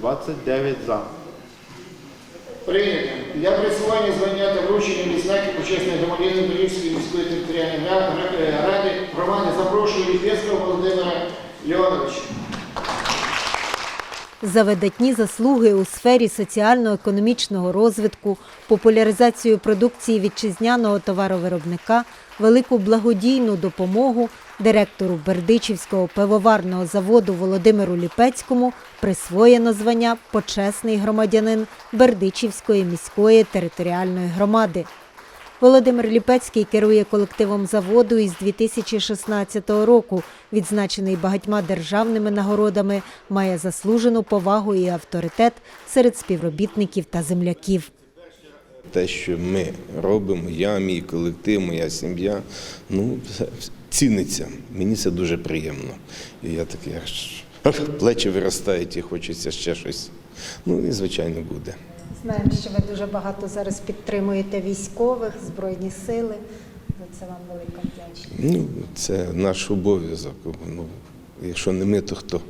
29 за. Прийнято. Для присвоєння звання та вручення відзнаки почесної громадянина Львівської міської територіальної ра- ра- ради громади запрошую Ліпецького Володимира Леоновича. За видатні заслуги у сфері соціально-економічного розвитку, популяризацію продукції вітчизняного товаровиробника, велику благодійну допомогу директору Бердичівського пивоварного заводу Володимиру Ліпецькому присвоєно звання почесний громадянин Бердичівської міської територіальної громади. Володимир Ліпецький керує колективом заводу із 2016 року. Відзначений багатьма державними нагородами, має заслужену повагу і авторитет серед співробітників та земляків. Те, що ми робимо, я, мій колектив, моя сім'я, ну, ціниться. Мені це дуже приємно. І я такий, плечі виростають і хочеться ще щось. Ну і звичайно буде. Знаємо, що ви дуже багато зараз підтримуєте військових, збройні сили. За це вам велика вдячність. Ну, це наш обов'язок. Ну, якщо не ми, то хто?